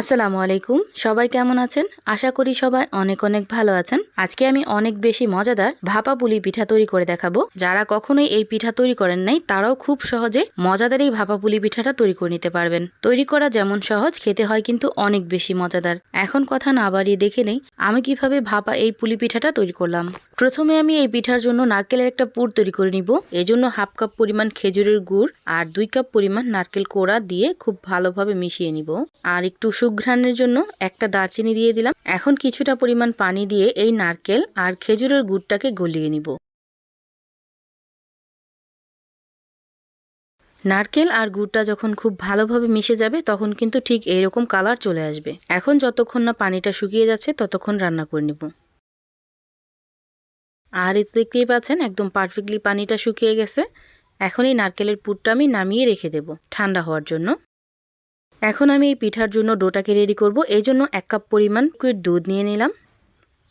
আসসালামু আলাইকুম। সবাই কেমন আছেন? আশা করি সবাই অনেক অনেক ভালো আছেন। আজকে আমি অনেক বেশি মজাদার ভাপা পুলি পিঠা তৈরি করে দেখাবো। যারা কখনোই এই পিঠা তৈরি করেন নাই, তারাও খুব সহজে মজাদার এই ভাপা পুলি পিঠাটা তৈরি করে নিতে পারবেন। তৈরি করা যেমন সহজ, খেতে হয় কিন্তু অনেক বেশি মজাদার। এখন কথা না বাড়িয়ে দেখে নেই, আমি কীভাবে ভাপা এই পুলি পিঠাটা তৈরি করলাম। প্রথমে আমি এই পিঠার জন্য নারকেলের একটা পুর তৈরি করে নিব। এজন্য হাফ কাপ পরিমাণ খেজুরের গুড় আর দুই কাপ পরিমাণ নারকেল কোড়া দিয়ে খুব ভালোভাবে মিশিয়ে নিব। আর একটু সুঘ্রাণের জন্য একটা দারচিনি দিয়ে দিলাম। এখন কিছুটা পরিমাণ পানি দিয়ে এই নারকেল আর খেজুরের গুড়টাকে গলিয়ে নিব। নারকেল আর গুড়টা যখন খুব ভালোভাবে মিশে যাবে, তখন কিন্তু ঠিক এইরকম কালার চলে আসবে। এখন যতক্ষণ না পানিটা শুকিয়ে যাচ্ছে, ততক্ষণ রান্না করে নিব। আর এতে দেখতেই পাচ্ছেন, একদম পারফেক্টলি পানিটা শুকিয়ে গেছে। এখন এই নারকেলের পুরটা আমি নামিয়ে রেখে দেব ঠান্ডা হওয়ার জন্য। এখন আমি এই পিঠার জন্য ডোটাকে রেডি করব। এই জন্য এক কাপ পরিমাণ কুইট দুধ নিয়ে নিলাম।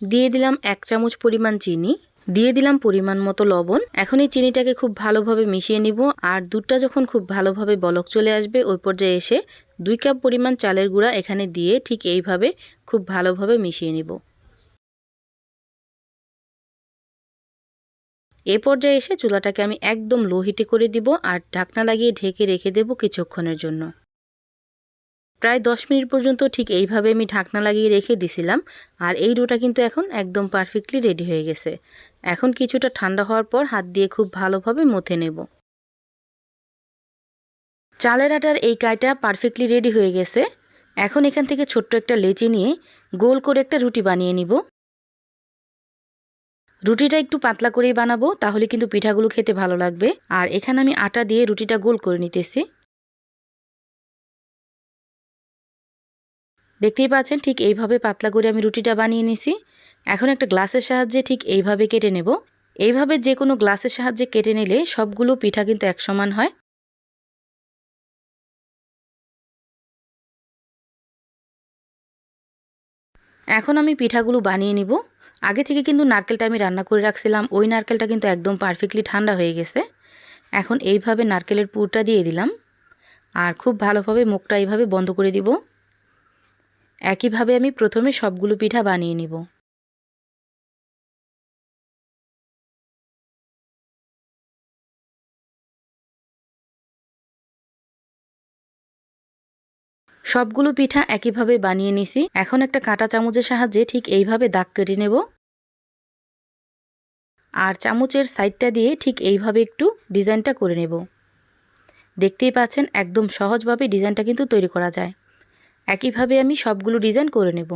দিয়ে দিলাম এক চামচ পরিমাণ চিনি। দিয়ে দিলাম পরিমাণ মতো লবণ। এখন এই চিনিটাকে খুব ভালোভাবে মিশিয়ে নিব। আর দুধটা যখন খুব ভালোভাবে বলক চলে আসবে, ওই পর্যায়ে এসে দুই কাপ পরিমাণ চালের গুঁড়া এখানে দিয়ে ঠিক এইভাবে খুব ভালোভাবে মিশিয়ে নিব। এ পর্যায়ে এসে চুলাটাকে আমি একদম লো হিটে করে দিব। আর ঢাকনা লাগিয়ে ঢেকে রেখে দেব কিছুক্ষণের জন্য। প্রায় দশ মিনিট পর্যন্ত ঠিক এইভাবে আমি ঢাকনা লাগিয়ে রেখে দিছিলাম, আর এই ডোটা কিন্তু এখন একদম পারফেক্টলি রেডি হয়ে গেছে। এখন কিছুটা ঠান্ডা হওয়ার পর হাত দিয়ে খুব ভালোভাবে মথে নেব। চালের আটার এই কাইটা পারফেক্টলি রেডি হয়ে গেছে। এখন এখান থেকে ছোট্ট একটা লেচি নিয়ে গোল করে একটা রুটি বানিয়ে নিব। রুটিটা একটু পাতলা করেই বানাবো, তাহলে কিন্তু পিঠাগুলো খেতে ভালো লাগবে। আর এখানে আমি আটা দিয়ে রুটিটা গোল করে নিতেছি। দেখতেই পাচ্ছেন, ঠিক এইভাবে পাতলা করে আমি রুটিটা বানিয়ে নিছি। এখন একটা গ্লাসের সাহায্যে ঠিক এইভাবে কেটে নেব। এইভাবে যে কোনো গ্লাসের সাহায্যে কেটে নিলে সবগুলো পিঠা কিন্তু এক সমান হয়। এখন আমি পিঠাগুলো বানিয়ে নিব। আগে থেকে কিন্তু নারকেলটা আমি রান্না করে রাখছিলাম, ওই নারকেলটা কিন্তু একদম পারফেক্টলি ঠান্ডা হয়ে গেছে। এখন এইভাবে নারকেলের পুরটা দিয়ে দিলাম। আর খুব ভালোভাবে মুখটা এইভাবে বন্ধ করে দিব। একইভাবে আমি প্রথমে সবগুলো পিঠা বানিয়ে নিব। সবগুলো পিঠা একইভাবে বানিয়ে নিছি। এখন একটা কাঁটা চামচের সাহায্যে ঠিক এইভাবে দাগ কেটে নেব। আর চামচের সাইডটা দিয়ে ঠিক এইভাবে একটু ডিজাইনটা করে নেব। দেখতেই পাচ্ছেন, একদম সহজভাবে ডিজাইনটা কিন্তু তৈরি করা যায়। একইভাবে আমি সবগুলো ডিজাইন করে নেব।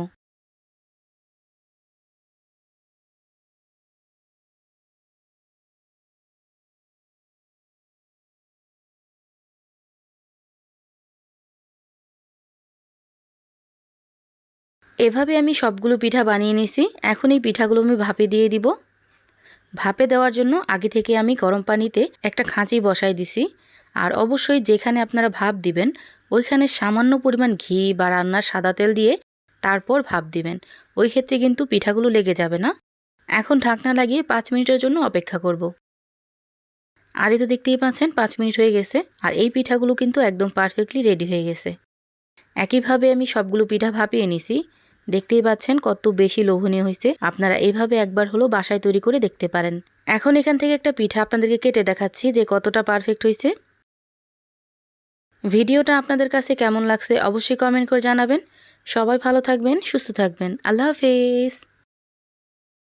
এভাবে আমি সবগুলো পিঠা বানিয়ে নিছি এখন এই পিঠাগুলো আমি ভাপে দিয়ে দিব। ভাপে দেওয়ার জন্য আগে থেকে আমি গরম পানিতে একটা খাঁচি বসাই দিছি। আর অবশ্যই যেখানে আপনারা ভাপ দিবেন ওইখানে সামান্য পরিমাণ ঘি বা রান্নার সাদা তেল দিয়ে তারপর ভাপ দিবেন। ওই ক্ষেত্রে কিন্তু পিঠাগুলো লেগে যাবে না। এখন ঢাকনা লাগিয়ে পাঁচ মিনিটের জন্য অপেক্ষা করব। আর এই তো দেখতেই পাচ্ছেন, পাঁচ মিনিট হয়ে গেছে আর এই পিঠাগুলো কিন্তু একদম পারফেক্টলি রেডি হয়ে গেছে। একইভাবে আমি সবগুলো পিঠা ভাপিয়ে নিছি। দেখতেই পাচ্ছেন, কত বেশি লোভনীয় হয়েছে। আপনারা এইভাবে একবার হলো বাসায় তৈরি করে দেখতে পারেন। এখন এখান থেকে একটা পিঠা আপনাদেরকে কেটে দেখাচ্ছি যে কতটা পারফেক্ট হয়েছে। ভিডিওটা আপনাদের কাছে কেমন লাগছে অবশ্যই কমেন্ট করে জানাবেন। সবাই ভালো থাকবেন, সুস্থ থাকবেন। আল্লাহ হাফেজ।